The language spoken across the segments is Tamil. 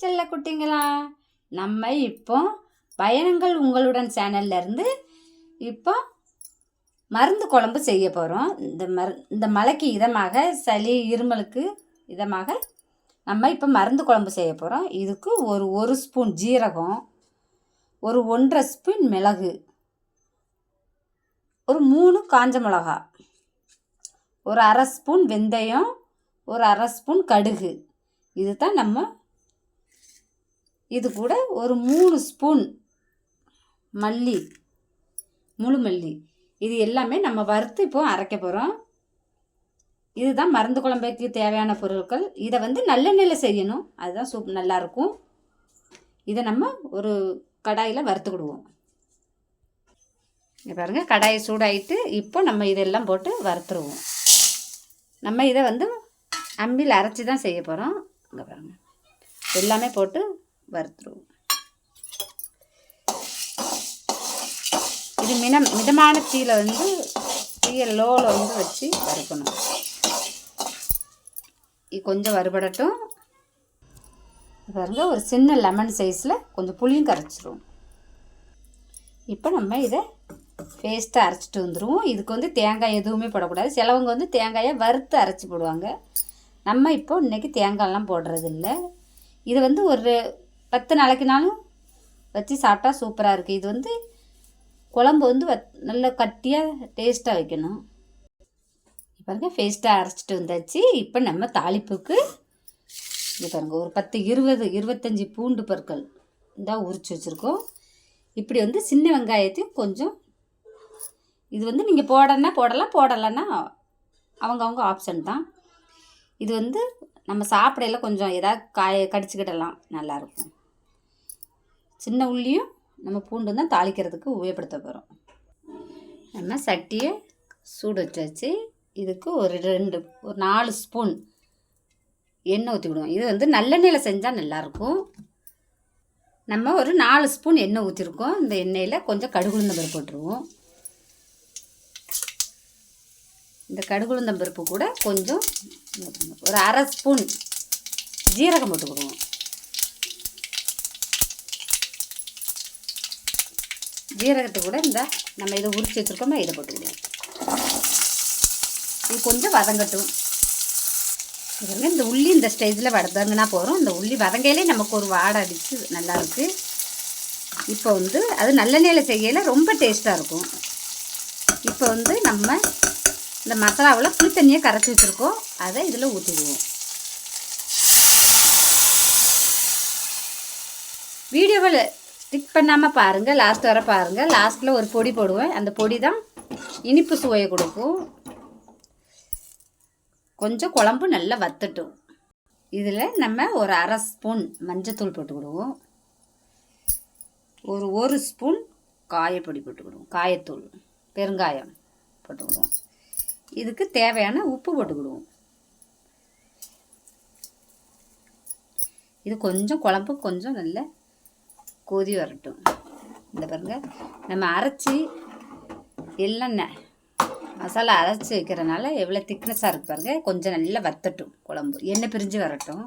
செல்ல குட்டிங்களா? நம்ம இப்போ பயணங்கள் உங்களுடன் சேனல்ல இருந்து இப்போ மருந்து குழம்பு செய்ய போகிறோம் இந்த மரு இந்த மலைக்கு இதமாக சளி இருமலுக்கு இதமாக நம்ம இப்போ மருந்து குழம்பு செய்ய போகிறோம் இதுக்கு ஒரு ஒரு ஸ்பூன் ஜீரகம் ஒரு ஒன்றரை ஸ்பூன் மிளகு ஒரு மூணு காஞ்ச மிளகா ஒரு அரை ஸ்பூன் வெந்தயம் ஒரு அரை ஸ்பூன் கடுகு. இது தான் நம்ம இது கூட ஒரு மூணு ஸ்பூன் மல்லி முழு மல்லி. இது எல்லாமே நம்ம வறுத்து இப்போ அரைக்க போகிறோம் இதுதான் மருந்து குழம்புக்கு தேவையான பொருட்கள். இதை வந்து நல்லெண்ணெயில் செய்யணும். அதுதான் சூப் நல்லாயிருக்கும் இதை நம்ம ஒரு கடாயில் வறுத்துக்கிடுவோம் இங்கே பாருங்கள் கடாயை சூடாயிட்டு இப்போ நம்ம இதெல்லாம் போட்டு வறுத்துருவோம். நம்ம இதை வந்து அம்மியில் அரைச்சி தான் செய்ய போகிறோம் இங்கே பாருங்கள் எல்லாமே போட்டு வறுத்துருவோம். இது மினம் மிதமான தீயில் வந்து தீய லோவில் வந்து வச்சு வறுக்கணும். இது கொஞ்சம் வறுபடட்டும். பாருங்கள் ஒரு சின்ன லெமன் சைஸில் கொஞ்சம் புளியும் கரைச்சிடுவோம் இப்போ நம்ம இதை பேஸ்ட்டாக அரைச்சிட்டு வந்துடுவோம் இதுக்கு வந்து தேங்காய் எதுவுமே போடக்கூடாது. சிலவங்க வந்து தேங்காயை வறுத்து அரைச்சி போடுவாங்க. நம்ம இப்போ இன்றைக்கி தேங்காயெல்லாம் போடுறதில்ல. இது வந்து ஒரு பத்து நாளைக்குனாலும் வச்சு சாப்பிட்டா சூப்பராக இருக்குது இது வந்து குழம்பு வந்து வத் நல்லா கட்டியாக டேஸ்ட்டாக வைக்கணும். பாருங்க ஃபேஸ்ட்டாக அரைச்சிட்டு வந்தாச்சு. இப்போ நம்ம தாளிப்புக்கு இது பாருங்க ஒரு பத்து இருபது இருபத்தஞ்சி பூண்டு பற்கள் தான் உரிச்சு வச்சுருக்கோம். இப்படி வந்து சின்ன வெங்காயத்தையும் கொஞ்சம் இது வந்து நீங்கள் போடனா போடலாம் போடலைன்னா அவங்கவுங்க ஆப்ஷன் தான். இது வந்து நம்ம சாப்பிடையில கொஞ்சம் எதாவது காய கடிச்சுக்கிடலாம் நல்லாயிருக்கும் சின்ன உள்ளியும் நம்ம பூண்டு தான் தாளிக்கிறதுக்கு உபயோகப்படுத்த போகிறோம் நம்ம சட்டியை சூடு வச்சாச்சு இதுக்கு ஒரு ரெண்டு ஒரு நாலு ஸ்பூன் எண்ணெய் ஊற்றி விடுவோம். இது வந்து நல்லெண்ணெயில் செஞ்சால் நல்லாயிருக்கும். நம்ம ஒரு நாலு ஸ்பூன் எண்ணெய் ஊற்றிருக்கோம் இந்த எண்ணெயில் கொஞ்சம் கடுகுளுந்த பருப்பு போட்டுருவோம். இந்த கடுகுளுந்தம் பருப்பு கூட கொஞ்சம் ஒரு அரை ஸ்பூன் ஜீரகம் போட்டுக்கிடுவோம் ஜீரகத்தை கூட இந்த நம்ம இதை உரிச்சு வச்சுருக்கோமா இதை போட்டுக்கிடுவோம் இது கொஞ்சம் வதங்கட்டும். பாருங்க இந்த உள்ளி இந்த ஸ்டேஜில் வதங்கினா போகிறோம் இந்த உள்ளி வதங்கையிலே நமக்கு ஒரு வாடை அடித்து நல்லாயிருக்கு இப்போ வந்து அது நல்லெண்ணெயில் செய்யல ரொம்ப டேஸ்ட்டாக இருக்கும். இப்போ வந்து நம்ம இந்த மசாலாவில் புளி தண்ணியை கரைச்சி வச்சுருக்கோம். அதை இதில் ஊற்றிடுவோம் வீடியோவில் ஸ்டிக் பண்ணாமல் பாருங்கள் லாஸ்ட் வர பாருங்கள் லாஸ்ட்டில் ஒரு பொடி போடுவேன். அந்த பொடி தான் இனிப்பு சுவையை கொடுக்கும். கொஞ்சம் குழம்பு நல்லா வத்தட்டும். இதில் நம்ம ஒரு அரை ஸ்பூன் மஞ்சத்தூள் போட்டுக்கிடுவோம். ஒரு ஒரு ஸ்பூன் காயப்பொடி போட்டுக்கிடுவோம். காயத்தூள் பெருங்காயம் போட்டுக்கிடுவோம். இதுக்கு தேவையான உப்பு போட்டுக்கிடுவோம். இது கொஞ்சம் குழம்பு கொஞ்சம் நல்ல கொதி வரட்டும். இந்த பாருங்க நம்ம அரைச்சி எல்லாம் மசாலா அரைச்சி வைக்கிறனால எவ்வளோ திக்னஸாக இருக்கு பாருங்கள் கொஞ்சம் நல்லா வத்தட்டும் குழம்பு. எண்ணெய் பிரிஞ்சு வரட்டும்.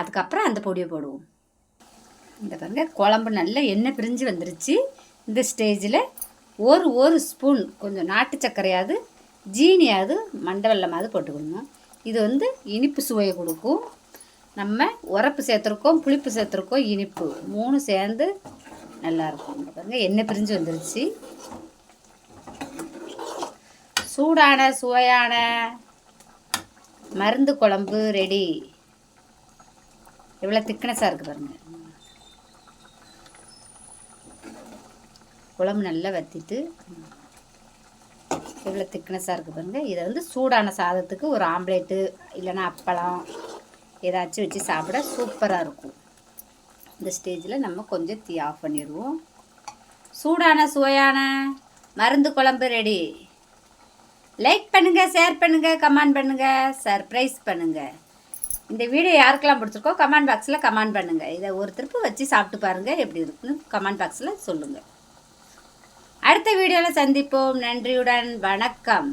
அதுக்கப்புறம் அந்த பொடியை போடுவோம். இந்த பாருங்க குழம்பு நல்லா எண்ணெய் பிரிஞ்சு வந்துருச்சு. இந்த ஸ்டேஜில் ஒரு ஒரு ஸ்பூன் கொஞ்சம் நாட்டு சர்க்கரையாவது ஜீனியாவது மண்டவெல்லமாவது போட்டுக்கணும். இது வந்து இனிப்பு சுவையை கொடுக்கும். நம்ம உரப்பு சேர்த்துருக்கோம் புளிப்பு சேர்த்துருக்கோம் இனிப்பு. மூணு சேர்ந்து நல்லாயிருக்கும் இங்க பாருங்க எண்ணெய் பிரிஞ்சு வந்துருச்சு. சூடான சுவையான மருந்து குழம்பு ரெடி எவ்வளோ திக்னஸாக இருக்குது பாருங்க. குழம்பு நல்லா வத்திட்டு எவ்வளோ திக்னஸாக இருக்குது பாருங்க. இதை வந்து சூடான சாதத்துக்கு ஒரு ஆம்லேட்டு இல்லைன்னா அப்பளம் ஏதாச்சும் வச்சு சாப்பிட சூப்பராக இருக்கும். இந்த ஸ்டேஜில் நம்ம கொஞ்சம் தீ ஆஃப் பண்ணிடுவோம். சூடான சுவையான மருந்து குழம்பு ரெடி லைக் பண்ணுங்கள் ஷேர் பண்ணுங்கள் கமெண்ட் பண்ணுங்கள் சர்ப்ரைஸ் பண்ணுங்கள் இந்த வீடியோ யாருக்கெல்லாம் பிடிச்சிருக்கோ கமெண்ட் பாக்ஸில் கமெண்ட் பண்ணுங்கள் இதை ஒரு திருப்பு வச்சு சாப்பிட்டு பாருங்கள் எப்படி இருக்குன்னு கமெண்ட் பாக்ஸில் சொல்லுங்கள் அடுத்த வீடியோவில் சந்திப்போம். நன்றியுடன் வணக்கம்.